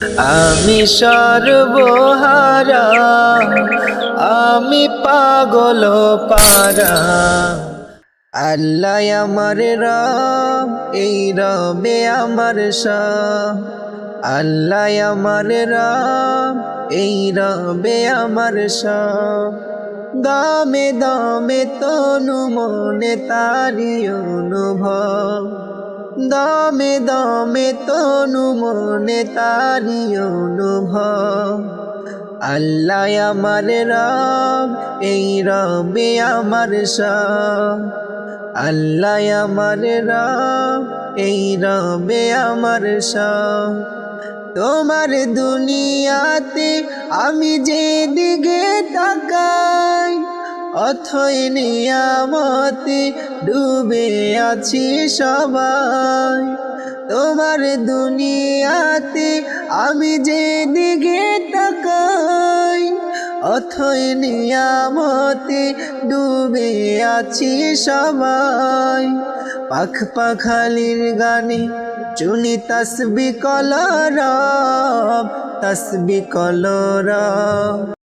আমি সর্বহারা, আমি পাগল পারা। আল্লাহ আমার রব এই রবে আমার আল্লাহ আমার রব এই রবে আমার দামে দামে তনু মনে তারি অনুভব। দামে দামে তনু মনে তারি অনুভব। আল্লাহ আমার রব, এই রবে আমার সব। আল্লাহ আমার রব, এই রবে আমার সব। তোমার দুনিয়াতে আমি যে দিকে তাকাই অথই নিয়ামতে ডুবে আছি সবাই। তোমার দুনিয়াতে আমি যে দিকে তাকাই, অথই নিয়ামতে ডুবে আছি সবাই। পাখ পাখালির গানে চুনি তসবি কলরব তসবি কলরব